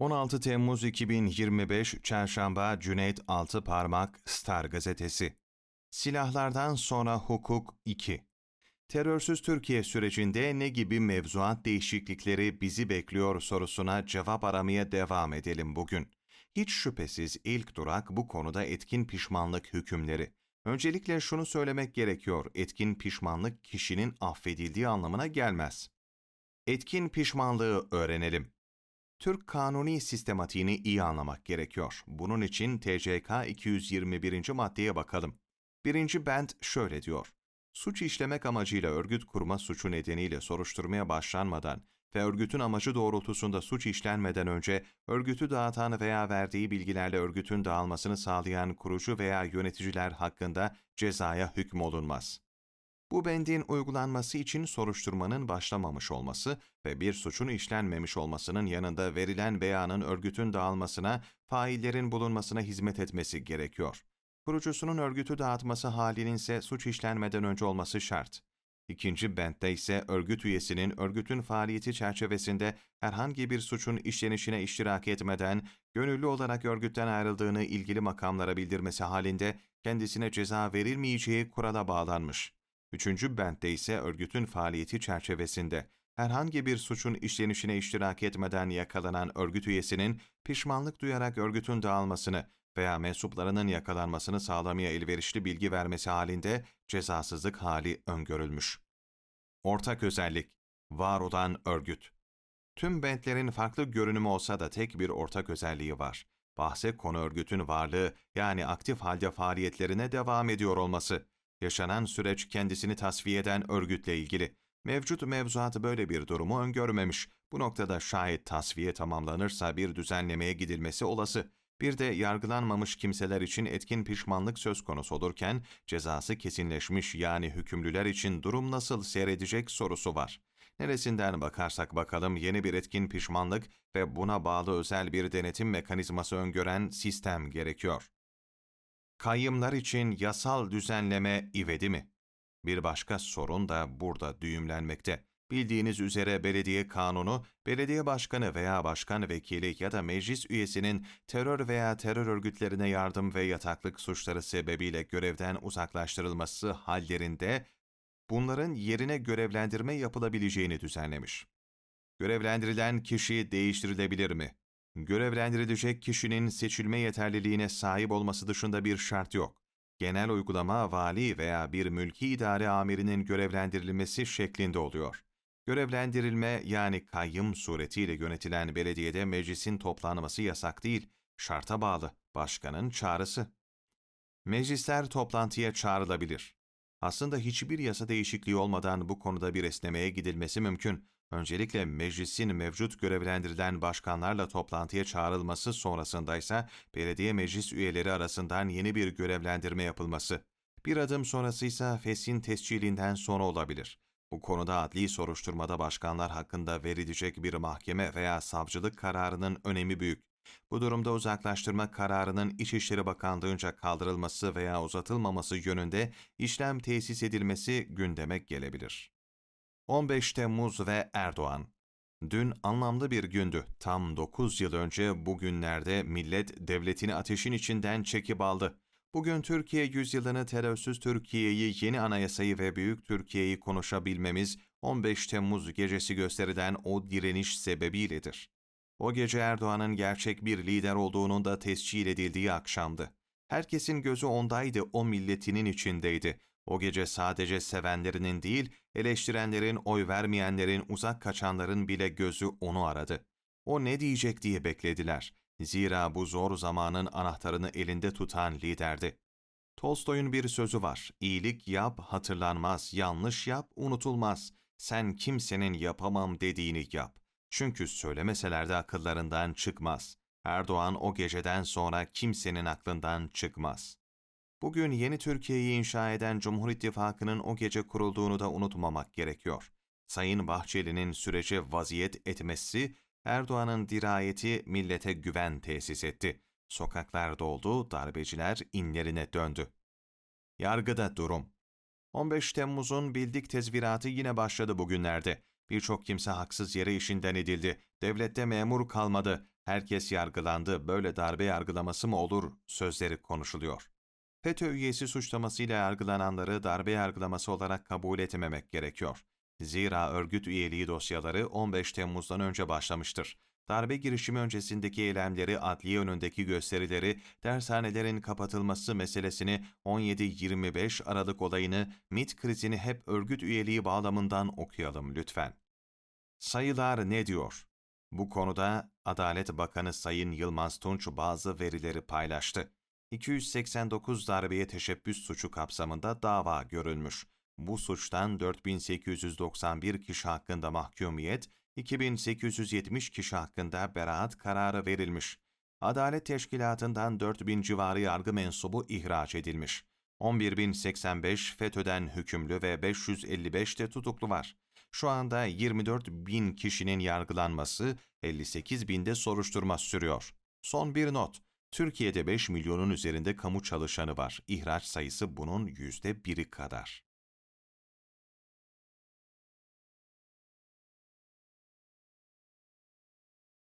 16 Temmuz 2025 Çarşamba Cüneyt Altıparmak Star Gazetesi Silahlardan sonra hukuk 2 Terörsüz Türkiye sürecinde ne gibi mevzuat değişiklikleri bizi bekliyor sorusuna cevap aramaya devam edelim bugün. Hiç şüphesiz ilk durak bu konuda etkin pişmanlık hükümleri. Öncelikle şunu söylemek gerekiyor, etkin pişmanlık kişinin affedildiği anlamına gelmez. Etkin pişmanlığı öğrenelim. Türk kanuni sistematiğini iyi anlamak gerekiyor. Bunun için TCK 221. maddeye bakalım. Birinci bent şöyle diyor. Suç işlemek amacıyla örgüt kurma suçu nedeniyle soruşturmaya başlanmadan ve örgütün amacı doğrultusunda suç işlenmeden önce örgütü dağıtan veya verdiği bilgilerle örgütün dağılmasını sağlayan kurucu veya yöneticiler hakkında cezaya hükmolunmaz. Bu bendin uygulanması için soruşturmanın başlamamış olması ve bir suçun işlenmemiş olmasının yanında verilen beyanın örgütün dağılmasına, faillerin bulunmasına hizmet etmesi gerekiyor. Kurucusunun örgütü dağıtması halinin ise suç işlenmeden önce olması şart. İkinci bentte ise örgüt üyesinin örgütün faaliyeti çerçevesinde herhangi bir suçun işlenişine iştirak etmeden gönüllü olarak örgütten ayrıldığını ilgili makamlara bildirmesi halinde kendisine ceza verilmeyeceği kurala bağlanmış. Üçüncü bentte ise örgütün faaliyeti çerçevesinde herhangi bir suçun işlenişine iştirak etmeden yakalanan örgüt üyesinin pişmanlık duyarak örgütün dağılmasını veya mensuplarının yakalanmasını sağlamaya elverişli bilgi vermesi halinde cezasızlık hali öngörülmüş. Ortak özellik, var olan örgüt. Tüm bentlerin farklı görünümü olsa da tek bir ortak özelliği var. Bahse konu örgütün varlığı yani aktif halde faaliyetlerine devam ediyor olması. Yaşanan süreç kendisini tasfiye eden örgütle ilgili. Mevcut mevzuat böyle bir durumu öngörmemiş. Bu noktada şayet tasfiye tamamlanırsa bir düzenlemeye gidilmesi olası. Bir de yargılanmamış kimseler için etkin pişmanlık söz konusu olurken cezası kesinleşmiş yani hükümlüler için durum nasıl seyredecek sorusu var. Neresinden bakarsak bakalım yeni bir etkin pişmanlık ve buna bağlı özel bir denetim mekanizması öngören sistem gerekiyor. Kayyımlar için yasal düzenleme ivedi mi? Bir başka sorun da burada düğümlenmekte. Bildiğiniz üzere belediye kanunu, belediye başkanı veya başkan vekili ya da meclis üyesinin terör veya terör örgütlerine yardım ve yataklık suçları sebebiyle görevden uzaklaştırılması hallerinde bunların yerine görevlendirme yapılabileceğini düzenlemiş. Görevlendirilen kişi değiştirilebilir mi? Görevlendirilecek kişinin seçilme yeterliliğine sahip olması dışında bir şart yok. Genel uygulama vali veya bir mülki idare amirinin görevlendirilmesi şeklinde oluyor. Görevlendirilme yani kayyım suretiyle yönetilen belediyede meclisin toplanması yasak değil, şarta bağlı, başkanın çağrısı. Meclisler toplantıya çağrılabilir. Aslında hiçbir yasa değişikliği olmadan bu konuda bir esnemeye gidilmesi mümkün. Öncelikle meclisin mevcut görevlendirilen başkanlarla toplantıya çağrılması sonrasında ise belediye meclis üyeleri arasından yeni bir görevlendirme yapılması. Bir adım sonrası ise fesin tescilinden sonra olabilir. Bu konuda adli soruşturmada başkanlar hakkında verilecek bir mahkeme veya savcılık kararının önemi büyük. Bu durumda uzaklaştırma kararının İçişleri Bakanlığı'nca kaldırılması veya uzatılmaması yönünde işlem tesis edilmesi gündeme gelebilir. 15 Temmuz ve Erdoğan Dün anlamlı bir gündü. Tam 9 yıl önce bugünlerde millet devletini ateşin içinden çekip aldı. Bugün Türkiye yüzyılını terörsüz Türkiye'yi, yeni anayasayı ve büyük Türkiye'yi konuşabilmemiz 15 Temmuz gecesi gösterilen o direniş sebebiyledir. O gece Erdoğan'ın gerçek bir lider olduğunun da tescil edildiği akşamdı. Herkesin gözü ondaydı, o milletinin içindeydi. O gece sadece sevenlerinin değil, eleştirenlerin, oy vermeyenlerin, uzak kaçanların bile gözü onu aradı. O ne diyecek diye beklediler. Zira bu zor zamanın anahtarını elinde tutan liderdi. Tolstoy'un bir sözü var. İyilik yap, hatırlanmaz, yanlış yap, unutulmaz. Sen kimsenin yapamam dediğini yap. Çünkü söylemeseler de akıllarından çıkmaz. Erdoğan o geceden sonra kimsenin aklından çıkmaz. Bugün yeni Türkiye'yi inşa eden Cumhur İttifakı'nın o gece kurulduğunu da unutmamak gerekiyor. Sayın Bahçeli'nin sürece vaziyet etmesi Erdoğan'ın dirayeti millete güven tesis etti. Sokaklar doldu, darbeciler inlerine döndü. Yargıda durum. 15 Temmuz'un bildik tezviratı yine başladı bugünlerde. Birçok kimse haksız yere işinden edildi. Devlette memur kalmadı. Herkes yargılandı, böyle darbe yargılaması mı olur sözleri konuşuluyor. FETÖ üyesi suçlamasıyla yargılananları darbe yargılaması olarak kabul etmemek gerekiyor. Zira örgüt üyeliği dosyaları 15 Temmuz'dan önce başlamıştır. Darbe girişimi öncesindeki eylemleri, adliye önündeki gösterileri, dershanelerin kapatılması meselesini, 17-25 Aralık olayını, MIT krizini hep örgüt üyeliği bağlamından okuyalım lütfen. Sayılar ne diyor? Bu konuda Adalet Bakanı Sayın Yılmaz Tunç bazı verileri paylaştı. 289 darbeye teşebbüs suçu kapsamında dava görülmüş. Bu suçtan 4891 kişi hakkında mahkumiyet, 2870 kişi hakkında beraat kararı verilmiş. Adalet Teşkilatı'ndan 4000 civarı yargı mensubu ihraç edilmiş. 11.085 FETÖ'den hükümlü ve 555 de tutuklu var. Şu anda 24 bin kişinin yargılanması, 58 binde soruşturma sürüyor. Son bir not. Türkiye'de 5 milyonun üzerinde kamu çalışanı var. İhraç sayısı bunun yüzde biri kadar.